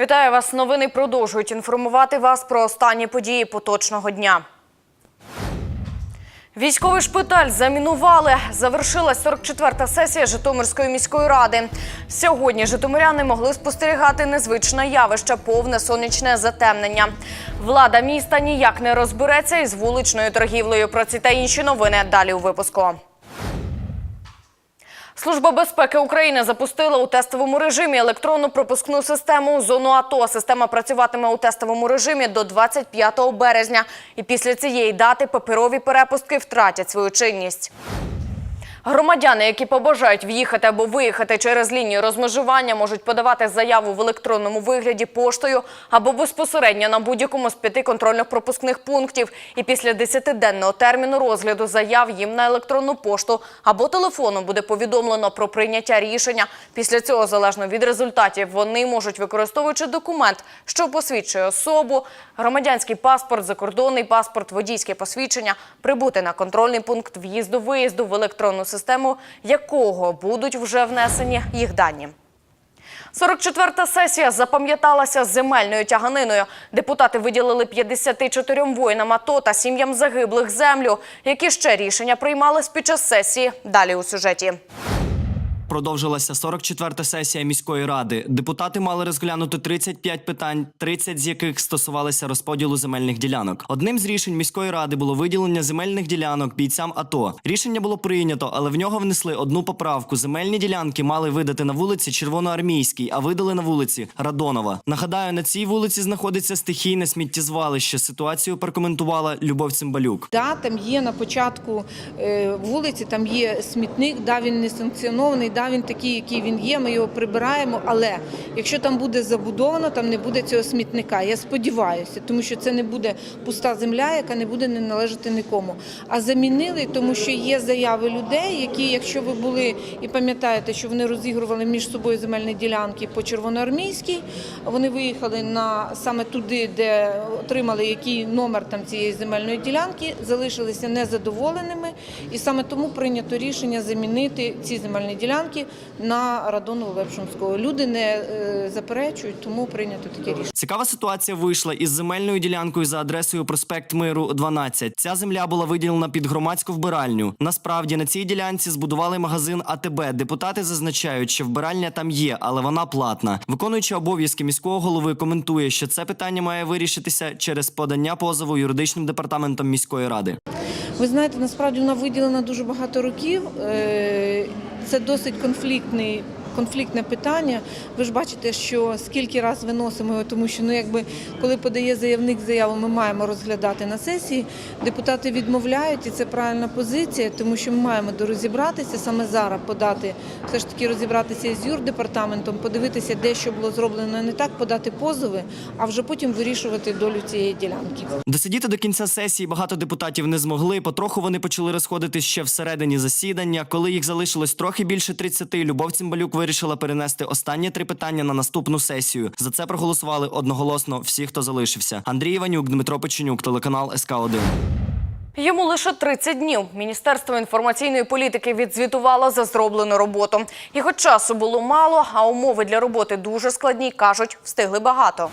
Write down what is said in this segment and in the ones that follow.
Вітаю вас. Новини продовжують інформувати вас про останні події поточного дня. Військовий шпиталь замінували. Завершилась 44-та сесія Житомирської міської ради. Сьогодні житомиряни могли спостерігати незвичне явище повне сонячне затемнення. Влада міста ніяк не розбереться із вуличною торгівлею. Про ці та інші новини далі у випуску. Служба безпеки України запустила у тестовому режимі електронну пропускну систему зону АТО. Система працюватиме у тестовому режимі до 25 березня. І після цієї дати паперові перепустки втратять свою чинність. Громадяни, які побажають в'їхати або виїхати через лінію розмежування, можуть подавати заяву в електронному вигляді поштою або безпосередньо на будь-якому з п'яти контрольно-пропускних пунктів. І після 10-денного терміну розгляду заяв їм на електронну пошту або телефону буде повідомлено про прийняття рішення. Після цього, залежно від результатів, вони можуть, використовуючи документ, що посвідчує особу, громадянський паспорт, закордонний паспорт, водійське посвідчення, прибути на контрольний пункт в'їзду-виїзду в електронну систему, якого будуть вже внесені їх дані. 44-та сесія запам'яталася земельною тяганиною. Депутати виділили 54 воїнам АТО та сім'ям загиблих землю. Які ще рішення приймались під час сесії? Далі у сюжеті. Продовжилася 44-та сесія міської ради. Депутати мали розглянути 35 питань, 30 з яких стосувалися розподілу земельних ділянок. Одним з рішень міської ради було виділення земельних ділянок бійцям АТО. Рішення було прийнято, але в нього внесли одну поправку. Земельні ділянки мали видати на вулиці Червоноармійській, а видали на вулиці Радонова. Нагадаю, на цій вулиці знаходиться стихійне сміттєзвалище. Ситуацію прокоментувала Любов Цимбалюк. Да, там є на початку е, вулиці, там є смітник, да, він не санкціонований, да, він такий, який він є, ми його прибираємо. Але якщо там буде забудовано, там не буде цього смітника. Я сподіваюся, тому що це не буде пуста земля, яка не буде не належати нікому. А замінили, тому що є заяви людей, які, якщо ви були і пам'ятаєте, що вони розігрували між собою земельні ділянки по Червоноармійській, вони виїхали на саме туди, де отримали який номер там цієї земельної ділянки, залишилися незадоволеними, і саме тому прийнято рішення замінити ці земельні ділянки на Радонову Лепшинського. Люди не е, заперечують, тому прийнято таке рішення. Цікава ситуація вийшла із земельною ділянкою за адресою проспект Миру 12. Ця земля була виділена під громадську вбиральню. Насправді на цій ділянці збудували магазин АТБ. Депутати зазначають, що вбиральня там є, але вона платна. Виконуючи обов'язки міського голови, коментує, що це питання має вирішитися через подання позову юридичним департаментом міської ради. Ви знаєте, насправді вона виділена дуже багато років. Це досить конфліктний. Конфліктне питання. Ви ж бачите, що скільки раз виносимо його, тому що ну якби коли подає заявник заяву, ми маємо розглядати на сесії. Депутати відмовляють, і це правильна позиція, тому що ми маємо дорозібратися саме зараз, подати все ж таки розібратися із юрдепартаментом, подивитися, де що було зроблено не так, подати позови, а вже потім вирішувати долю цієї ділянки. Досидіти до кінця сесії багато депутатів не змогли. Потроху вони почали розходитись ще всередині засідання. Коли їх залишилось трохи більше 30, Любов Цимбалюк вирішила перенести останні три питання на наступну сесію. За це проголосували одноголосно всі, хто залишився. Андрій Іванюк, Дмитро Печенюк, телеканал СК 1 Йому лише 30 днів. Міністерство інформаційної політики відзвітувало за зроблену роботу. І хоч часу було мало, а умови для роботи дуже складні, кажуть, встигли багато.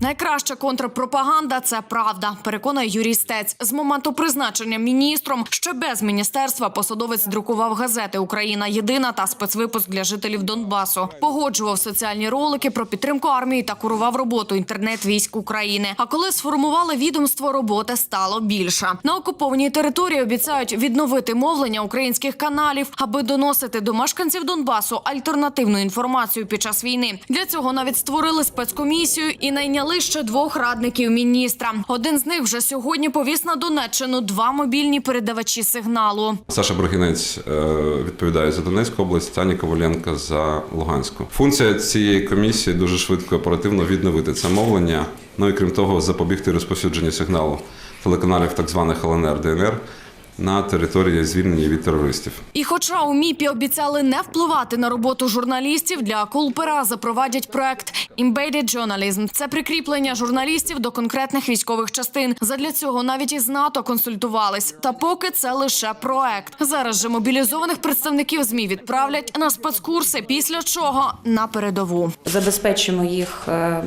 Найкраща контрпропаганда це правда, переконує Юрій Стець. З моменту призначення міністром ще без міністерства посадовець друкував газети Україна єдина та спецвипуск для жителів Донбасу. Погоджував соціальні ролики про підтримку армії та курував роботу інтернет військ України. А коли сформували відомство, роботи стало більше. На окупованій території обіцяють відновити мовлення українських каналів, аби доносити до мешканців Донбасу альтернативну інформацію під час війни. Для цього навіть створили спецкомісію і найняли ще двох радників міністра. Один з них вже сьогодні повіз на Донеччину два мобільні передавачі сигналу. Саша Брагінець е, відповідає за Донецьку область, Таня Коваленко за Луганську. Функція цієї комісії дуже швидко оперативно відновити це мовлення. Ну і крім того, запобігти розповсюдженню сигналу телеканалів так званих ЛНР ДНР на території звільнені від терористів. І хоча у МІПі обіцяли не впливати на роботу журналістів, для Кулпера запровадять проект Embedded Journalism. Це прикріплення журналістів до конкретних військових частин. Задля цього навіть із НАТО консультувались. Та поки це лише проект. Зараз же мобілізованих представників ЗМІ відправлять на спецкурси, після чого на передову. Забезпечимо їх е,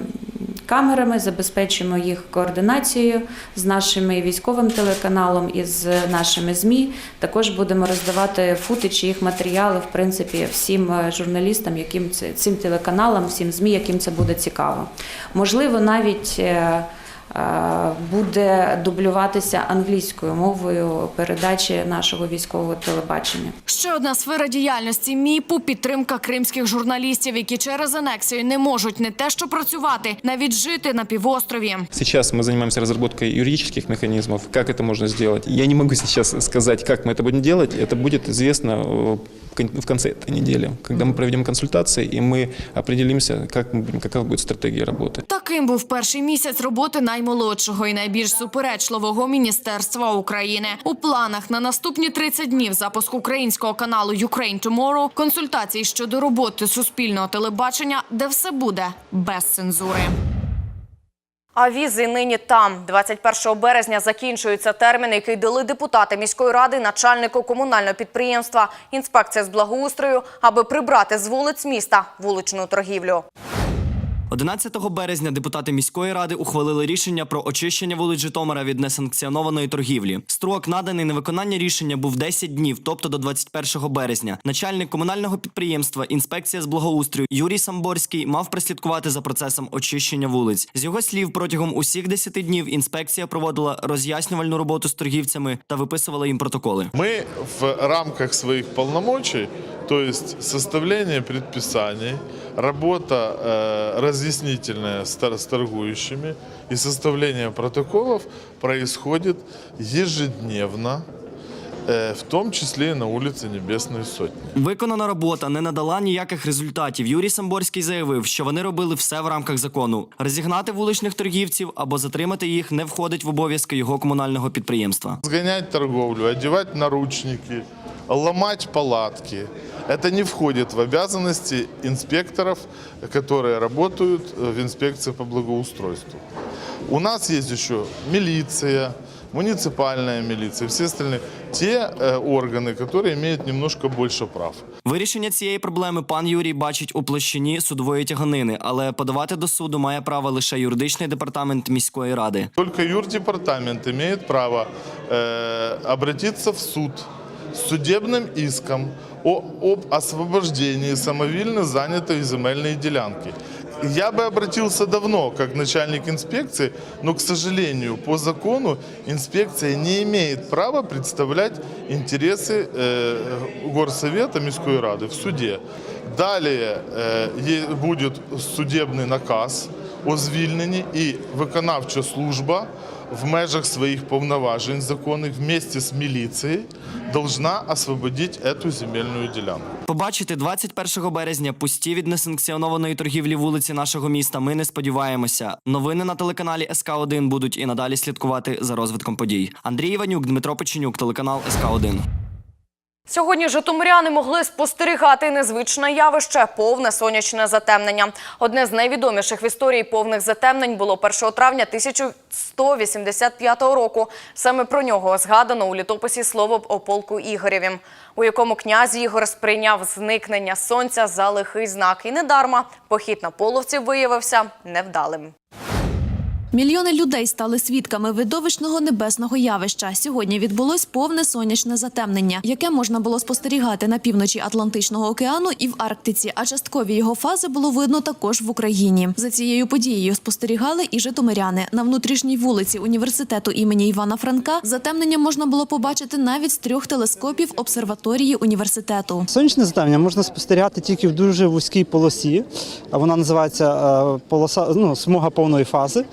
камерами, забезпечимо їх координацією з нашими військовим телеканалом і з нашими ЗМІ. Також будемо роздавати футичі їх матеріали, в принципі, всім е, журналістам, яким це цим телеканалам, всім ЗМІ, яким це буде цікаво. Можливо, навіть. е, е, Буде дублюватися англійською мовою передачі нашого військового телебачення. Ще одна сфера діяльності МІПу підтримка кримських журналістів, які через анексію не можуть не те, що працювати, навіть жити на півострові. Сейчас мы занимаемся разработкой юридических механизмов, как это можно сделать. Я не могу сейчас сказать, как мы это будем делать. Это будет известно э, кон- в конце этой недели, когда мы проведем консультации и мы определимся, как мы будем, какова будет стратегия работы. Таким був перший місяць роботи наймолодшого і найбільш суперечливого міністерства України. У планах на наступні 30 днів запуск українського каналу Ukraine Tomorrow, консультації щодо роботи суспільного телебачення, де все буде без цензури. А візи нині там. 21 березня закінчується термін, який дали депутати міської ради начальнику комунального підприємства «Інспекція з благоустрою», аби прибрати з вулиць міста вуличну торгівлю. 11 березня депутати міської ради ухвалили рішення про очищення вулиць Житомира від несанкціонованої торгівлі. Строк наданий на виконання рішення був 10 днів, тобто до 21 березня. Начальник комунального підприємства інспекція з благоустрою Юрій Самборський мав прослідкувати за процесом очищення вулиць. З його слів, протягом усіх 10 днів інспекція проводила роз'яснювальну роботу з торгівцями та виписувала їм протоколи. Мы в рамках своих полномочий, то есть составление предписаний, работа э, разъяснительная с, тор- с торгующими и составление протоколов происходит ежедневно, э, в том числе и на улице Небесной Сотни. Виконана робота не надала ніяких результатів. Юрій Самборський заявив, що вони робили все в рамках закону. Розігнати вуличних торгівців або затримати їх не входить в обов'язки його комунального підприємства. Сгонять торговлю, одевать наручники, ломать палатки. Это не входит в обязанности инспекторов, которые работают э, в инспекции по благоустройству. У нас есть еще милиция, муниципальная милиция, все остальные. Те э, органы, которые имеют немножко больше прав. Вирішення цієї проблеми пан Юрій бачить у площині судової тяганини, але подавати до суду має право лише юридичний департамент міської ради. Только юрдепартамент имеет право э, обратиться в суд с судебным иском о, об освобождении самовільно занятой земельной делянки. Я бы обратился давно, как начальник инспекции, но, к сожалению, по закону инспекция не имеет права представлять интересы э, горсовета Мирской Рады в суде. Далее э, е- будет судебный наказ о звільненні і виконавча служба в межах своїх повноважень законних вместе з міліцією должна освободить эту земельну ділянку. Побачити 21 березня пусті від несанкціонованої торгівлі вулиці нашого міста. Ми не сподіваємося. Новини на телеканалі СК 1 будуть і надалі слідкувати за розвитком подій. Андрій Іванюк, Дмитро Печенюк, телеканал СК 1 Сьогодні житомиряни могли спостерігати незвичне явище – повне сонячне затемнення. Одне з найвідоміших в історії повних затемнень було 1 травня 1185 року. Саме про нього згадано у літописі слово о полку Ігорєві, у якому князь Ігор сприйняв зникнення сонця за лихий знак. І недарма похід на половців виявився невдалим. Мільйони людей стали свідками видовищного небесного явища. Сьогодні відбулось повне сонячне затемнення, яке можна було спостерігати на півночі Атлантичного океану і в Арктиці. А часткові його фази було видно також в Україні. За цією подією спостерігали і житомиряни. На внутрішній вулиці університету імені Івана Франка затемнення можна було побачити навіть з трьох телескопів обсерваторії університету. Сонячне затемнення можна спостерігати тільки в дуже вузькій полосі. а Вона називається е, полоса ну, смуга повної фази.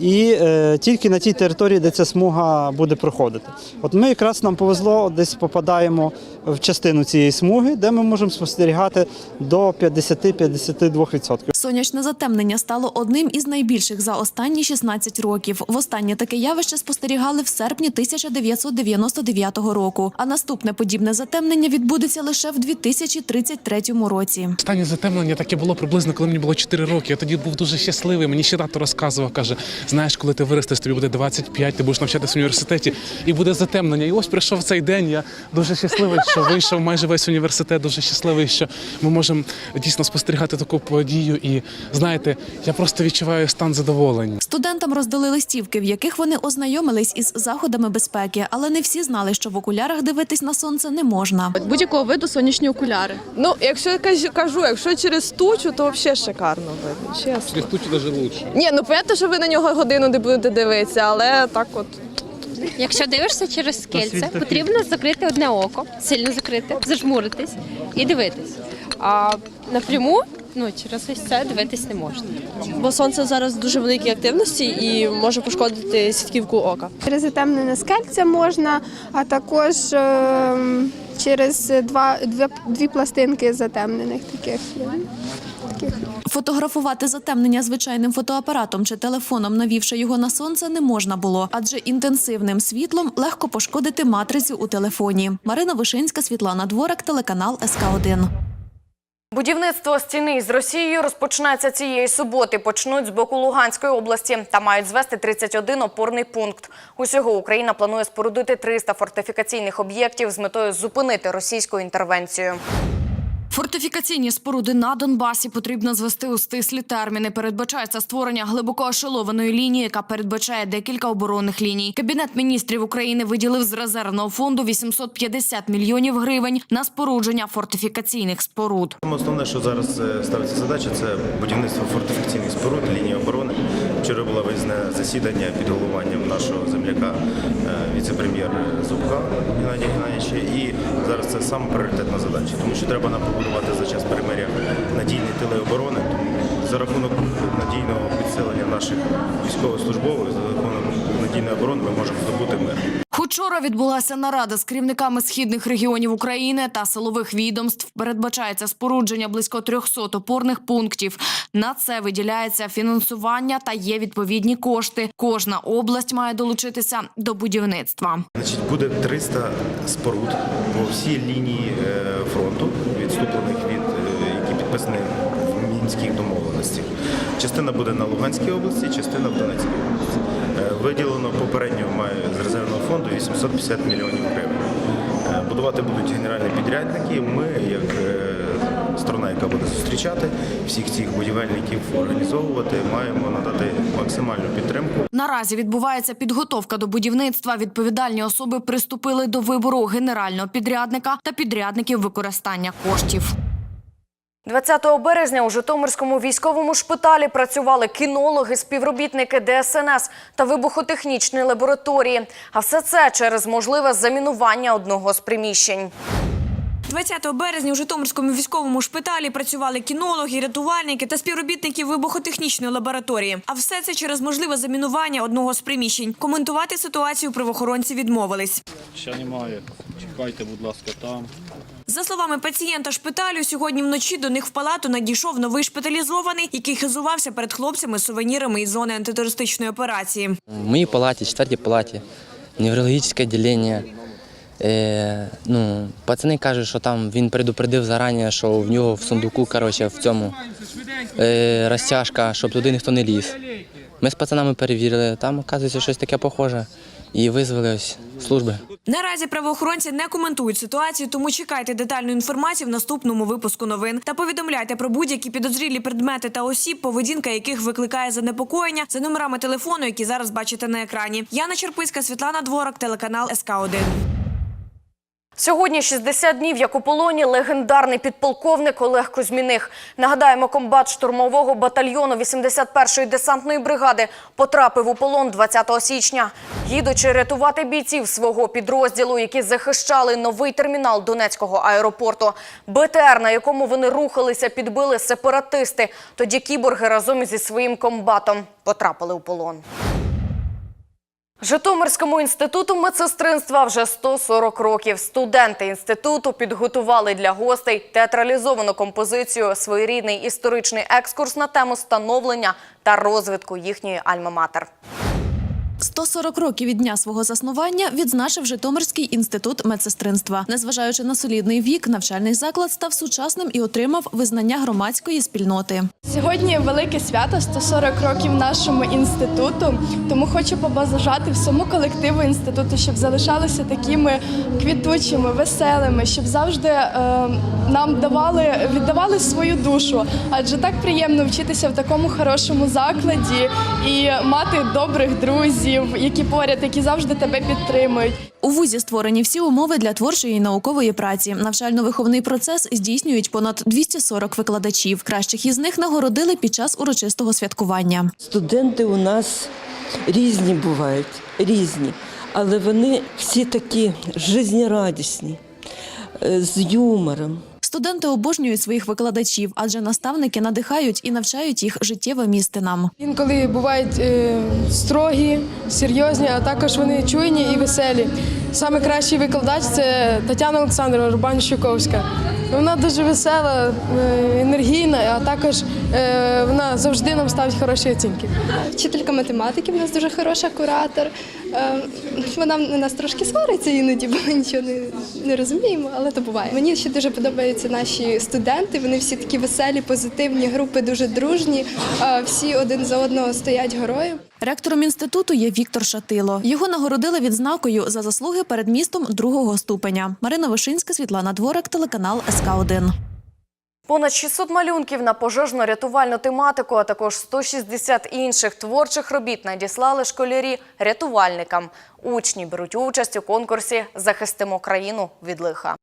І е, тільки на тій території, де ця смуга буде проходити. От ми якраз нам повезло, десь попадаємо в частину цієї смуги, де ми можемо спостерігати до 50-52%. Сонячне затемнення стало одним із найбільших за останні 16 років. Востаннє таке явище спостерігали в серпні 1999 року. А наступне подібне затемнення відбудеться лише в 2033 році. Останнє затемнення таке було приблизно, коли мені було 4 роки. Я тоді був дуже щасливий. Мені ще тато розказував, каже: знаєш, коли ти виростеш, тобі буде 25, ти будеш навчатися в університеті, і буде затемнення. І ось прийшов цей день. Я дуже щасливий, що вийшов майже весь університет. Дуже щасливий, що ми можемо дійсно спостерігати таку подію. І знаєте, я просто відчуваю стан задоволення. Студентам роздали листівки, в яких вони ознайомились із заходами безпеки, але не всі знали, що в окулярах дивитись на сонце не можна. будь-якого виду сонячні окуляри. Ну, якщо я кажу- якщо через тучу, то взагалі шикарно видно, чесно. Через тут навіть лучше. Ні, ну понятно, що ви на нього годину не будете дивитися, але так от. Якщо дивишся через скельце, потрібно закрити одне око, сильно закрити, зажмуритись і дивитись. А напряму, ну через ось це дивитись не можна. Бо сонце зараз в дуже великій активності і може пошкодити сітківку ока. Через затемнене скельце можна, а також е, через два, дві, дві пластинки затемнених таких. таких. Фотографувати затемнення звичайним фотоапаратом чи телефоном, навівши його на сонце, не можна було, адже інтенсивним світлом легко пошкодити матрицю у телефоні. Марина Вишинська, Світлана Дворак, телеканал СК 1 Будівництво стіни з Росією розпочнеться цієї суботи. Почнуть з боку Луганської області та мають звести 31 опорний пункт. Усього Україна планує спорудити 300 фортифікаційних об'єктів з метою зупинити російську інтервенцію. Фортифікаційні споруди на Донбасі потрібно звести у стислі терміни. Передбачається створення глибоко ошелованої лінії, яка передбачає декілька оборонних ліній. Кабінет міністрів України виділив з резервного фонду 850 мільйонів гривень на спорудження фортифікаційних споруд. Основне, що зараз е, ставиться задача, це будівництво фортифікаційних споруд, лінії оборони. Вчора було виїзне засідання під головуванням нашого земляка, е, віце-прем'єр Зубка Геннадія Геннадійовича. І зараз це саме пріоритетна задача, тому що треба нам побудувати за час перемиря надійні тили оборони. Тому за рахунок надійного підсилення наших військовослужбових, за рахунок надійної оборони ми можемо здобути мир. Учора відбулася нарада з керівниками східних регіонів України та силових відомств. Передбачається спорудження близько 300 опорних пунктів. На це виділяється фінансування та є відповідні кошти. Кожна область має долучитися до будівництва. Значить, буде 300 споруд по всій лінії е, фронту, відступлених від е, які підписані в мінських домовленостях. Частина буде на Луганській області, частина в Донецькій області. Е, Виділено попередньо маю з резервного фонду 850 мільйонів гривень. Е, Будувати будуть генеральні підрядники. Ми, як сторона, яка буде зустрічати всіх цих будівельників, організовувати, маємо надати максимальну підтримку. Наразі відбувається підготовка до будівництва. Відповідальні особи приступили до вибору генерального підрядника та підрядників використання коштів. 20 березня у Житомирському військовому шпиталі працювали кінологи, співробітники ДСНС та вибухотехнічної лабораторії. А все це через можливе замінування одного з приміщень. 20 березня у Житомирському військовому шпиталі працювали кінологи, рятувальники та співробітники вибухотехнічної лабораторії. А все це через можливе замінування одного з приміщень. Коментувати ситуацію правоохоронці відмовились. Ще немає. Чекайте, будь ласка, там. За словами пацієнта шпиталю, сьогодні вночі до них в палату надійшов новий шпиталізований, який хизувався перед хлопцями сувенірами із зони антитерористичної операції. В моїй палаті, четвертій палаті, неврологічне відділення. Е, ну, пацани кажуть, що там він предупредив зарані, що в нього в сундуку, коротше, в цьому е, розтяжка, щоб туди ніхто не ліз. Ми з пацанами перевірили, там, оказується, щось таке похоже. І визвали ось служби. Наразі правоохоронці не коментують ситуацію, тому чекайте детальну інформацію в наступному випуску новин та повідомляйте про будь-які підозрілі предмети та осіб, поведінка яких викликає занепокоєння за номерами телефону, які зараз бачите на екрані. Яна Черпицька, Світлана Дворок, телеканал СК 1 Сьогодні 60 днів, як у полоні, легендарний підполковник Олег Кузьміних. Нагадаємо, комбат штурмового батальйону 81-ї десантної бригади потрапив у полон 20 січня. Їдучи рятувати бійців свого підрозділу, які захищали новий термінал Донецького аеропорту. БТР, на якому вони рухалися, підбили сепаратисти. Тоді кіборги разом зі своїм комбатом потрапили у полон. Житомирському інституту медсестринства вже 140 років. Студенти інституту підготували для гостей театралізовану композицію своєрідний історичний екскурс на тему становлення та розвитку їхньої альма-матер. 140 років від дня свого заснування відзначив Житомирський інститут медсестринства. Незважаючи на солідний вік, навчальний заклад став сучасним і отримав визнання громадської спільноти. Сьогодні велике свято 140 років нашому інституту. Тому хочу побажати всьому колективу інституту, щоб залишалися такими квітучими, веселими, щоб завжди е, нам давали віддавали свою душу. Адже так приємно вчитися в такому хорошому закладі і мати добрих друзів, які поряд, які завжди тебе підтримують. У вузі створені всі умови для творчої і наукової праці. Навчально-виховний процес здійснюють понад 240 викладачів. Кращих із них нагородили під час урочистого святкування. Студенти у нас різні бувають, різні, але вони всі такі жизнерадісні, е, з юмором. Студенти обожнюють своїх викладачів, адже наставники надихають і навчають їх життєвим істинам. Інколи бувають е, строгі, серйозні, а також вони чуйні і веселі. Саме кращий викладач це Тетяна Олександрова Рубан-Щуковська. Вона дуже весела, е, енергійна, а також е, вона завжди нам ставить хороші оцінки. Вчителька математики в нас дуже хороша куратор. Е, Вона на нас трошки свариться іноді, бо ми нічого не, не розуміємо, але то буває. Мені ще дуже подобаються наші студенти. Вони всі такі веселі, позитивні, групи дуже дружні. Всі один за одного стоять героєм. Ректором інституту є Віктор Шатило. Його нагородили відзнакою за заслуги перед містом другого ступеня. Марина Вишинська, Світлана Дворак, телеканал СК 1 Понад 600 малюнків на пожежно-рятувальну тематику, а також 160 інших творчих робіт надіслали школярі рятувальникам. Учні беруть участь у конкурсі Захистимо країну від лиха.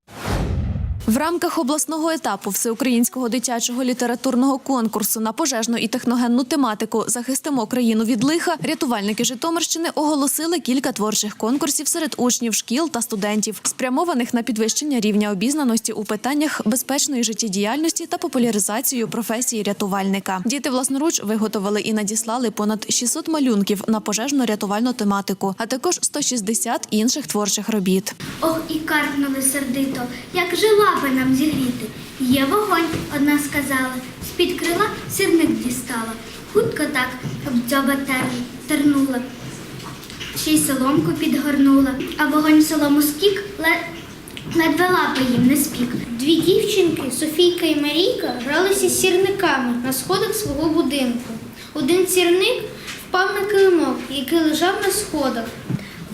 В рамках обласного етапу всеукраїнського дитячого літературного конкурсу на пожежну і техногенну тематику Захистимо країну від лиха рятувальники Житомирщини оголосили кілька творчих конкурсів серед учнів шкіл та студентів, спрямованих на підвищення рівня обізнаності у питаннях безпечної життєдіяльності та популяризацію професії рятувальника. Діти власноруч виготовили і надіслали понад 600 малюнків на пожежно-рятувальну тематику, а також 160 інших творчих робіт. Ох, і каркнули сердито, як же лапи нам зігріти. Є вогонь, одна сказала, з-під крила сірник дістала. Хутко так об дзьоба тернула, ще й соломку підгорнула, а вогонь солому скік, ледве лапи їм не спік. Дві дівчинки, Софійка і Марійка, гралися сірниками на сходах свого будинку. Один сірник впав на килимок, який лежав на сходах.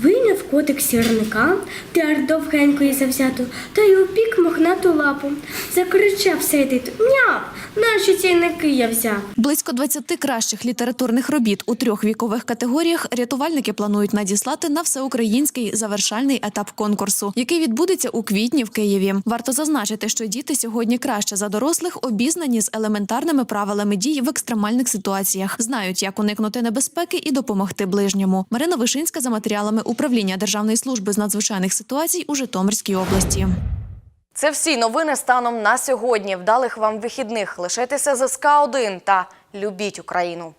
Вийняв котик сірника, тер довгенько і завзято, та й упік мохнату лапу. Закричав сердито Няв, наші цінники я взяв. Близько 20 кращих літературних робіт у трьох вікових категоріях рятувальники планують надіслати на всеукраїнський завершальний етап конкурсу, який відбудеться у квітні в Києві. Варто зазначити, що діти сьогодні краще за дорослих обізнані з елементарними правилами дій в екстремальних ситуаціях, знають, як уникнути небезпеки і допомогти ближньому. Марина Вишинська за матеріалами управління Державної служби з надзвичайних ситуацій у Житомирській області. Це всі новини станом на сьогодні. Вдалих вам вихідних. Лишайтеся з СК 1 та любіть Україну.